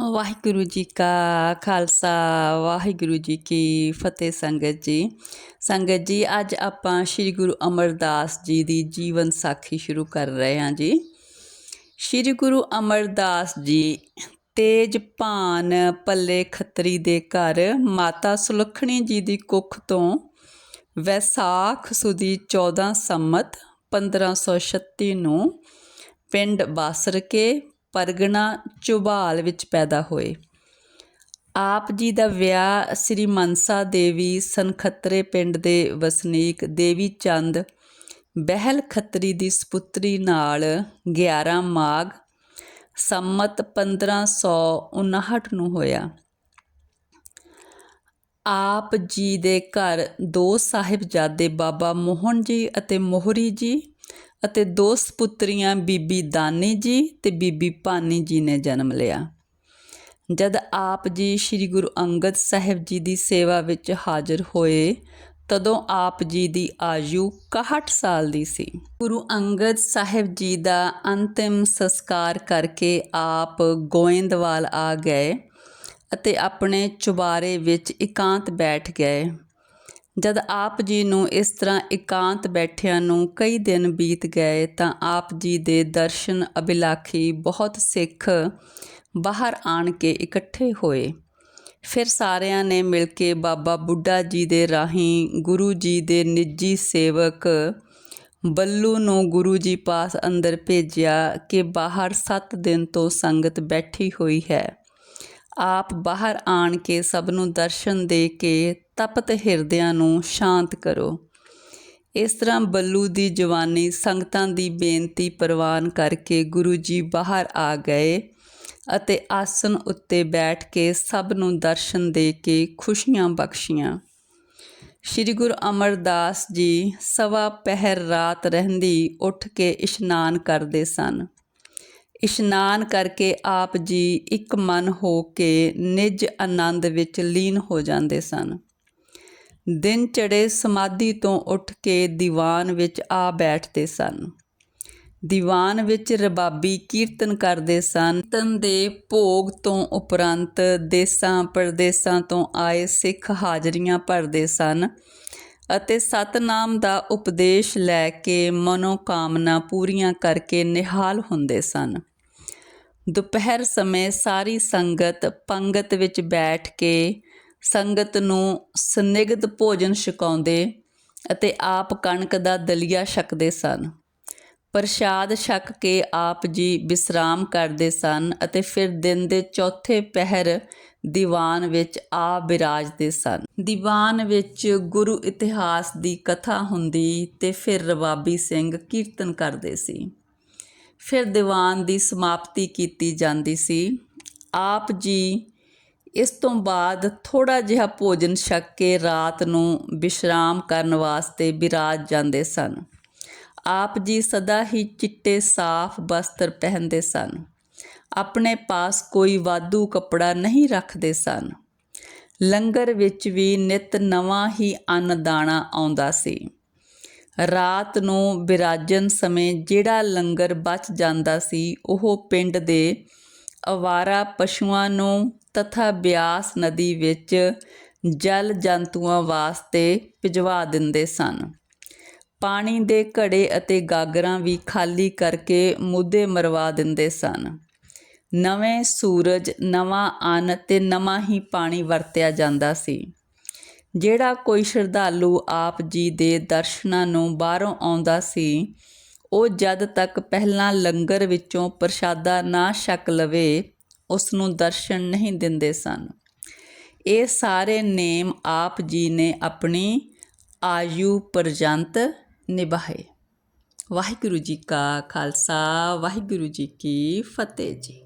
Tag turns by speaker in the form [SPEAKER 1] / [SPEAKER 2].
[SPEAKER 1] ਵਾਹਿਗੁਰੂ ਜੀ ਕਾ ਖਾਲਸਾ, ਵਾਹਿਗੁਰੂ ਜੀ ਕੀ ਫਤਿਹ ਸੰਗਤ ਜੀ। ਸੰਗਤ ਜੀ, ਅੱਜ ਆਪਾਂ ਸ੍ਰੀ ਗੁਰੂ ਅਮਰਦਾਸ ਜੀ ਦੀ ਜੀਵਨ ਸਾਖੀ ਸ਼ੁਰੂ ਕਰ ਰਹੇ ਹਾਂ ਜੀ। ਸ੍ਰੀ ਗੁਰੂ ਅਮਰਦਾਸ ਜੀ ਤੇਜ ਭਾਨ ਪੱਲੇ ਖੱਤਰੀ ਦੇ ਘਰ ਮਾਤਾ ਸੁਲੱਖਣੀ ਜੀ ਦੀ ਕੁੱਖ ਤੋਂ ਵੈਸਾਖ ਸੁਦੀ 14 ਸੰਮਤ 1536 ਨੂੰ ਪਿੰਡ ਬਾਸਰਕੇ ਪਰਗਣਾ ਚੁਬਾਲ ਵਿੱਚ ਪੈਦਾ ਹੋਏ। ਆਪ ਜੀ ਦਾ ਵਿਆਹ ਸ੍ਰੀ ਮਨਸਾ ਦੇਵੀ ਸਨਖਤਰੇ ਪਿੰਡ ਦੇ ਵਸਨੀਕ ਦੇਵੀ ਚੰਦ ਬਹਿਲ ਖੱਤਰੀ ਦੀ ਸੁਪੁੱਤਰੀ ਨਾਲ 11 ਮਾਘ ਸੰਮਤ 1559 ਨੂੰ ਹੋਇਆ। ਆਪ ਜੀ ਦੇ ਘਰ ਦੋ ਸਾਹਿਬਜ਼ਾਦੇ ਬਾਬਾ ਮੋਹਨ ਜੀ ਅਤੇ ਮੋਹਰੀ ਜੀ ਅਤੇ ਦੋ ਸੁਪੁੱਤਰੀਆਂ, ਬੀਬੀ ਦਾਨੀ ਜੀ ਤੇ ਬੀਬੀ ਭਾਨੀ ਜੀ ਨੇ ਜਨਮ ਲਿਆ। ਜਦ ਆਪ ਜੀ ਸ੍ਰੀ ਗੁਰੂ ਅੰਗਦ ਸਾਹਿਬ ਜੀ ਦੀ ਸੇਵਾ ਵਿੱਚ ਹਾਜ਼ਰ ਹੋਏ, ਤਦੋਂ ਆਪ ਜੀ ਦੀ ਆਯੂ 61 ਸਾਲ ਦੀ ਸੀ। ਗੁਰੂ ਅੰਗਦ ਸਾਹਿਬ ਜੀ ਦਾ ਅੰਤਿਮ ਸੰਸਕਾਰ ਕਰਕੇ ਆਪ ਗੋਇੰਦਵਾਲ ਆ ਗਏ ਅਤੇ ਆਪਣੇ ਚੁਬਾਰੇ ਵਿੱਚ ਇਕਾਂਤ ਬੈਠ ਗਏ। ਜਦ ਆਪ ਜੀ ਨੂੰ ਇਸ ਤਰ੍ਹਾਂ ਇਕਾਂਤ ਬੈਠਿਆਂ ਨੂੰ ਕਈ ਦਿਨ ਬੀਤ ਗਏ ਤਾਂ ਆਪ ਜੀ ਦੇ ਦਰਸ਼ਨ ਅਭਿਲਾਖੀ ਬਹੁਤ ਸਿੱਖ ਬਾਹਰ ਆਣ ਕੇ ਇਕੱਠੇ ਹੋਏ। ਫਿਰ ਸਾਰਿਆਂ ਨੇ ਮਿਲ ਕੇ ਬਾਬਾ ਬੁੱਢਾ ਜੀ ਦੇ ਰਾਹੀਂ ਗੁਰੂ ਜੀ ਦੇ ਨਿੱਜੀ ਸੇਵਕ ਬੱਲੂ ਨੂੰ ਗੁਰੂ ਜੀ ਪਾਸ ਅੰਦਰ ਭੇਜਿਆ ਕਿ ਬਾਹਰ 7 ਦਿਨ ਤੋਂ ਸੰਗਤ ਬੈਠੀ ਹੋਈ ਹੈ। ਆਪ ਬਾਹਰ ਆਣ ਕੇ ਸਭ ਨੂੰ ਦਰਸ਼ਨ ਦੇ ਕੇ ਤਪਤ ਹਿਰਦਿਆਂ ਨੂੰ ਸ਼ਾਂਤ ਕਰੋ। ਇਸ ਤਰ੍ਹਾਂ ਬੱਲੂ ਦੀ ਜਵਾਨੀ ਸੰਗਤਾਂ ਦੀ ਬੇਨਤੀ ਪ੍ਰਵਾਨ ਕਰਕੇ ਗੁਰੂ ਜੀ ਬਾਹਰ ਆ ਗਏ ਅਤੇ ਆਸਨ ਉੱਤੇ ਬੈਠ ਕੇ ਸਭ ਨੂੰ ਦਰਸ਼ਨ ਦੇ ਕੇ ਖੁਸ਼ੀਆਂ ਬਖਸ਼ੀਆਂ। ਸ੍ਰੀ ਗੁਰੂ ਅਮਰਦਾਸ ਜੀ ਸਵਾ ਪਹਿਰ ਰਾਤ ਰਹਿੰਦੀ ਉੱਠ ਕੇ ਇਸ਼ਨਾਨ ਕਰਦੇ ਸਨ। ਇਸ਼ਨਾਨ ਕਰਕੇ ਆਪ ਜੀ ਇੱਕ ਮਨ ਹੋ ਕੇ ਨਿਜ ਆਨੰਦ ਵਿੱਚ ਲੀਨ ਹੋ ਜਾਂਦੇ ਸਨ। ਦਿਨ ਚੜੇ ਸਮਾਧੀ ਤੋਂ ਉੱਠ ਕੇ ਦੀਵਾਨ ਵਿੱਚ ਆ ਬੈਠਦੇ ਸਨ। ਦੀਵਾਨ ਵਿੱਚ ਰਬਾਬੀ ਕੀਰਤਨ ਕਰਦੇ ਸਨ। ਤਨ ਦੇ ਭੋਗ ਤੋਂ ਉਪਰੰਤ ਦੇਸਾਂ ਪਰਦੇਸਾਂ ਤੋਂ ਆਏ ਸਿੱਖ ਹਾਜ਼ਰੀਆਂ ਭਰਦੇ ਸਨ ਅਤੇ ਸਤਨਾਮ ਦਾ ਉਪਦੇਸ਼ ਲੈ ਕੇ ਮਨੋ ਕਾਮਨਾ ਪੂਰੀਆਂ ਕਰਕੇ ਨਿਹਾਲ ਹੁੰਦੇ ਸਨ। ਦੁਪਹਿਰ ਸਮੇਂ ਸਾਰੀ ਸੰਗਤ ਪੰਗਤ ਵਿੱਚ ਬੈਠ ਕੇ ਸੰਗਤ ਨੂੰ ਸਨਿਗਧ ਭੋਜਨ ਛਕਾਉਂਦੇ ਅਤੇ ਆਪ ਕਣਕ ਦਾ ਦਲੀਆ ਛਕਦੇ ਸਨ। ਪ੍ਰਸ਼ਾਦ ਛਕ ਕੇ ਆਪ ਜੀ ਵਿਸਰਾਮ ਕਰਦੇ ਸਨ ਅਤੇ ਫਿਰ ਦਿਨ ਦੇ ਚੌਥੇ ਪਹਿਰ ਦੀਵਾਨ ਵਿੱਚ ਆ ਬਿਰਾਜਦੇ ਸਨ। ਦੀਵਾਨ ਵਿੱਚ ਗੁਰੂ ਇਤਿਹਾਸ ਦੀ ਕਥਾ ਹੁੰਦੀ ਤੇ ਫਿਰ ਰਵਾਬੀ ਸਿੰਘ ਕੀਰਤਨ ਕਰਦੇ ਸੀ। ਫਿਰ ਦੀਵਾਨ ਦੀ ਸਮਾਪਤੀ ਕੀਤੀ ਜਾਂਦੀ ਸੀ। ਆਪ ਜੀ ਇਸ ਤੋਂ ਬਾਅਦ ਥੋੜਾ ਜਿਹਾ ਭੋਜਨ ਛਕ ਕੇ ਰਾਤ ਨੂੰ ਵਿਸ਼ਰਾਮ ਕਰਨ ਵਾਸਤੇ ਬਿਰਾਜ ਜਾਂਦੇ ਸਨ। ਆਪ ਜੀ ਸਦਾ ਹੀ ਚਿੱਟੇ ਸਾਫ਼ ਬਸਤਰ ਪਹਿਨਦੇ ਸਨ। ਆਪਣੇ ਪਾਸ ਕੋਈ ਵਾਧੂ ਕੱਪੜਾ ਨਹੀਂ ਰੱਖਦੇ ਸਨ। ਲੰਗਰ ਵਿੱਚ ਵੀ ਨਿਤ ਨਵਾਂ ਹੀ ਅੰਨ ਦਾਣਾ ਆਉਂਦਾ ਸੀ। ਰਾਤ ਨੂੰ ਬਿਰਾਜਨ ਸਮੇਂ ਜਿਹੜਾ ਲੰਗਰ ਬਚ ਜਾਂਦਾ ਸੀ, ਉਹ ਪਿੰਡ ਦੇ ਅਵਾਰਾ ਪਸ਼ੂਆਂ ਨੂੰ ਤਥਾ ਬਿਆਸ ਨਦੀ ਵਿੱਚ ਜਲ ਜੰਤੂਆਂ ਵਾਸਤੇ ਭਿਜਵਾ ਦਿੰਦੇ ਸਨ। ਪਾਣੀ ਦੇ ਘੜੇ ਅਤੇ ਗਾਗਰਾਂ ਵੀ ਖਾਲੀ ਕਰਕੇ ਮੁੱਦੇ ਮਰਵਾ ਦਿੰਦੇ ਸਨ। ਨਵੇਂ ਸੂਰਜ, ਨਵਾਂ ਅੰਨ ਤੇ ਨਵਾਂ ਹੀ ਪਾਣੀ ਵਰਤਿਆ ਜਾਂਦਾ ਸੀ। ਜਿਹੜਾ ਕੋਈ ਸ਼ਰਧਾਲੂ ਆਪ ਜੀ ਦੇ ਦਰਸ਼ਨਾਂ ਨੂੰ ਬਾਹਰੋਂ ਆਉਂਦਾ ਸੀ, ਉਹ ਜਦ ਤੱਕ ਪਹਿਲਾਂ ਲੰਗਰ ਵਿੱਚੋਂ ਪ੍ਰਸ਼ਾਦਾ ਨਾ ਛਕ ਲਵੇ ਉਸ ਨੂੰ ਦਰਸ਼ਨ ਨਹੀਂ ਦਿੰਦੇ ਸਨ। ਇਹ ਸਾਰੇ ਨੇਮ ਆਪ ਜੀ ਨੇ ਆਪਣੀ ਆਯੂ ਪਰਜੰਤ ਨਿਭਾਏ। ਵਾਹਿਗੁਰੂ ਜੀ ਕਾ ਖਾਲਸਾ, ਵਾਹਿਗੁਰੂ ਜੀ ਕੀ ਫਤਿਹ ਜੀ।